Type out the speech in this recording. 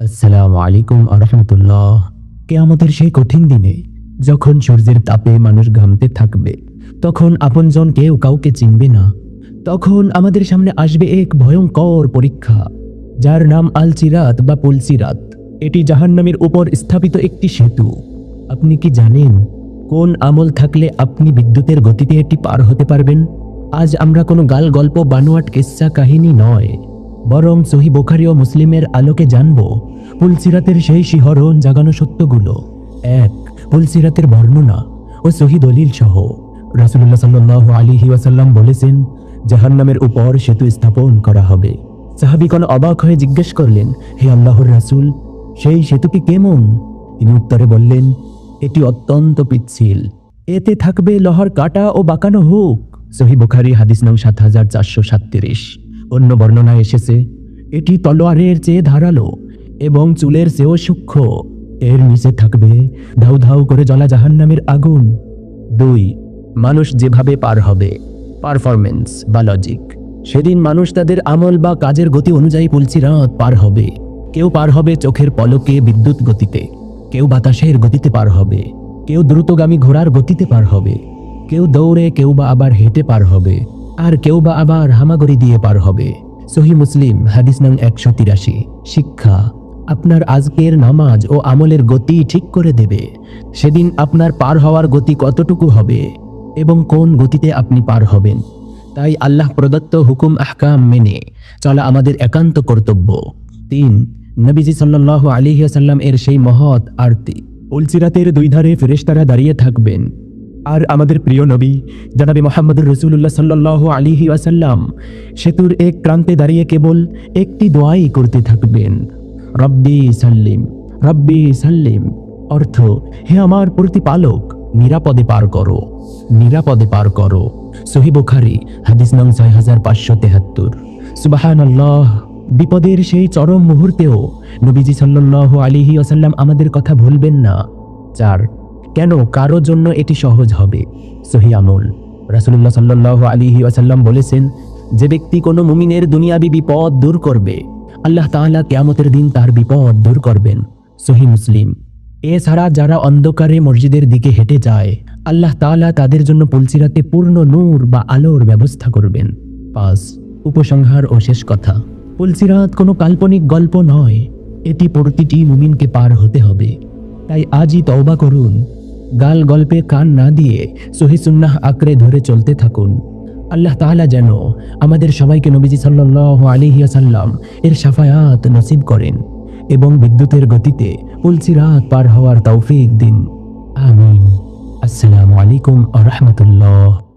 আসসালামু আলাইকুম আরহামতুল্লাহ কেয়ামতের সেই কঠিন দিনে যখন সূর্যের তাপে মানুষ ঘামতে থাকবে, তখন আপনজন কেউ কাউকে চিনবে না। তখন আমাদের সামনে আসবে এক ভয়ঙ্কর পরীক্ষা, যার নাম আলচিরাত বা পুলসিরাত। এটি জাহান্নামের উপর স্থাপিত একটি সেতু। আপনি কি জানেন কোন আমল থাকলে আপনি বিদ্যুতের গতিতে এটি পার হতে পারবেন? আজ আমরা কোনো গাল গল্প বানোয়াট কিস্সা কাহিনী নয়। বরং সহি বোখারি ও মুসলিমের আলোকে জানব, পুলসিরাতের সেই শিহরণ জাগানো সত্যগুলো। এক, পুলসিরাতের বর্ণনা ও সহি দলিল সহ। রাসুল্লাহ সাল্লাহ আলিহি ওয়াসাল্লাম বলেছেন, জাহান্নামের উপর সেতু স্থাপন করা হবে। সাহাবিগণ অবাক হয়ে জিজ্ঞেস করলেন, হে আল্লাহর রাসূল, সেই সেতুটি কেমন? তিনি উত্তরে বললেন, এটি অত্যন্ত পিচ্ছিল। এতে থাকবে লহর কাটা ও বাঁকানো হুক। সহি বুখারি, হাদিস নং সাত হাজার চারশো সাতত্রিশ। অন্য বর্ণনায় এসেছে, এটি তলোয়ারের চেয়ে ধারালো এবং চুলের চেয়েও সূক্ষ্ম। এর নিচে থাকবে ধাউ ধাউ করে জ্বলা জাহান্নামের আগুন। দুই, মানুষ যেভাবে পার হবে পারফরমেন্স বা লজিক। সেদিন মানুষ তাদের আমল বা কাজের গতি অনুযায়ী পুলসিরাত পার হবে। কেউ পার হবে চোখের পলকে বিদ্যুৎ গতিতে। কেউ বাতাসের গতিতে পার হবে। কেউ দ্রুতগামী ঘোড়ার গতিতে পার হবে। কেউ দৌড়ে কেউ বা আবার হেঁটে পার হবে। আর কেউ বা আবার হামাগড়ি দিয়ে পার হবে। সহি মুসলিম, হাদিস নং একশো তিরাশি। শিক্ষা, আপনার আজকের নামাজ ও আমলের গতি ঠিক করে দেবে। সেদিন আপনার পার হওয়ার গতি কতটুকু হবে এবং কোন গতিতে আপনি পার হবেন? তাই আল্লাহ প্রদত্ত হুকুম, আহকাম মেনে চলা আমাদের একান্ত কর্তব্য। তিন, নবীজি সাল্লাহ আলিহাসাল্লাম এর সেই মহৎ আরতি। উলসিরাতের দুই ধারে ফেরেশতারা দাঁড়িয়ে থাকবেন। আর আমাদের প্রিয় নবী, জনাবি মোহাম্মদুর রসুল্লাহ সাল্লাহ আলিহি ওয়াসাল্লাম, সেতুর এক প্রান্তে দাঁড়িয়ে কেবল একটি দোয়াই করতে থাকবেন। রব্বি সাল্লিম রব্বি সাল্লিম, অর্থ, হে আমার প্রতিপালক, নিরাপদে পার করো, নিরাপদে পার করো। সহি বুখারি, হাদিস নং ছয় হাজার পাঁচশো তেহাত্তর। সুবাহান আল্লাহ বিপদের সেই চরম মুহূর্তেও নবীজি সাল্লাহ আলিহি আসাল্লাম আমাদের কথা ভুলবেন না। চার কেন কারও জন্য এটি সহজ হবে? সহি আমল। রাসুল্লাহ সাল্লাহ আলিহি আসাল্লাম বলেছেন, যে ব্যক্তি কোনো মুমিনের দুনিয়াবি বিপদ দূর করবে, আল্লাহ তাআলা কেয়ামতের দিন তার বিপদ দূর করবেন। সহি মুসলিম। এছাড়া যারা অন্ধকারে মসজিদের দিকে হেঁটে যায়, আল্লাহ তাআলা তাদের জন্য পুলসিরাতে পূর্ণ নূর বা আলোর ব্যবস্থা করবেন। পাঁচ, উপসংহার ও শেষ কথা। পুলসিরাত কোনো কাল্পনিক গল্প নয়, এটি প্রতিটি মুমিনকে পার হতে হবে। তাই আজই তওবা করুন। গাল গল্পে কান না দিয়ে সহিসুন্নাহ আঁকড়ে ধরে চলতে থাকুন। আল্লাহ তাহলা যেন আমাদের সবাইকে নবীজি সাল্লাহ আলাইহি ওয়াসাল্লাম এর সাফায়াত নসিব করেন এবং বিদ্যুতের গতিতে উলসিরাত পার হওয়ার তৌফিক দিন। আমিন। আসসালামু আলাইকুম আ রহমতুল্লাহ।